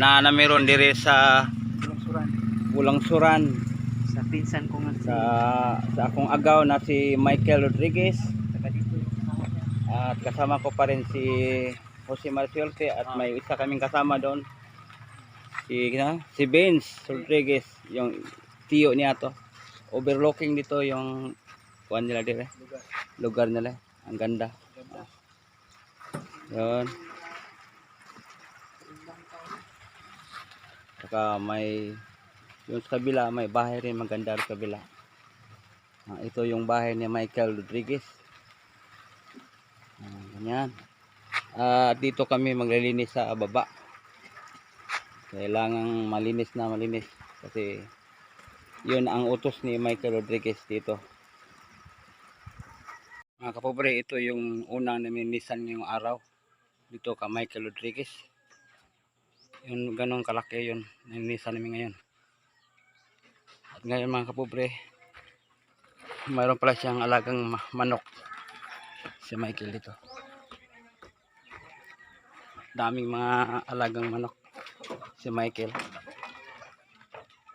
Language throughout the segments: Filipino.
na na meron dire sa Lungsuran. Bulangsuran. Sa pinsan ko nga sa sa akong agaw na si Michael Rodriguez. At kasama ko pa rin si Jose Marciolte at Ah. may isa kaming kasama doon. Si na, si Vince Rodriguez yung tiyo niya to. Overlooking dito yung kuan nila dire. Lugar. lugar nila. Ang ganda. Ganda. yun saka may yung sa kabila may bahay rin maganda sa kabila. Ah, ito yung bahay ni Michael Rodriguez. Ah, ganyan. At dito kami maglilinis sa baba. Kailangang malinis na malinis kasi yun ang utos ni Michael Rodriguez dito. Mga kapobre ito yung unang naminisan ngayong araw dito ka Michael Rodriguez yun ganong kalaki yun naminisan namin ngayon. At ngayon mga kapobre mayroon pala siyang alagang ma- manok. Si Michael dito. Daming mga alagang manok. Si Michael.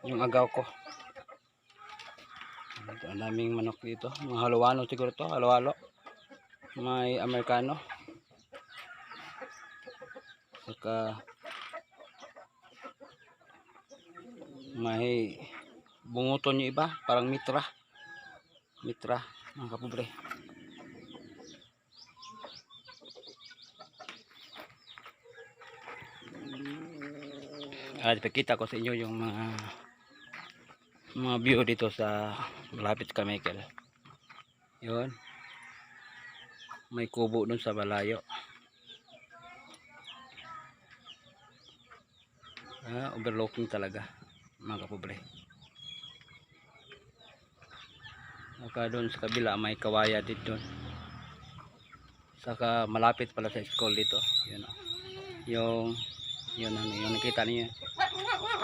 Yung agaw ko. Ito, ang daming manok dito. Mga halawano siguro to halawalo may Amerikano. Saka may bunguton yung iba parang mitra. Mitra mga kapobre. At ipakita ko sa inyo yung mga mga view dito sa malapit ka Michael. Yun. May kubo dun sa balayo ah, overlooking talaga mga kapobre. Saka doon sa kabila may kawaya doon. Saka malapit pala sa school dito. Yun o yung yun ano yung nakita niyo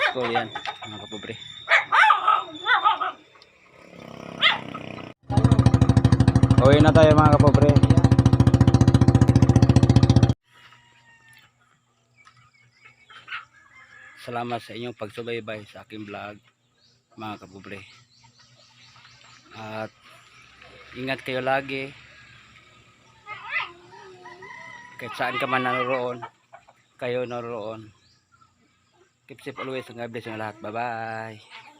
school yan mga kapobre. Uwi na tayo mga kapobre Salamat sa inyong pagsubaybay sa aking vlog mga kapobre At ingat kayo lagi. Kahit saan ka man naroon kayo naroon. Keep safe always. And God bless yung lahat. Bye bye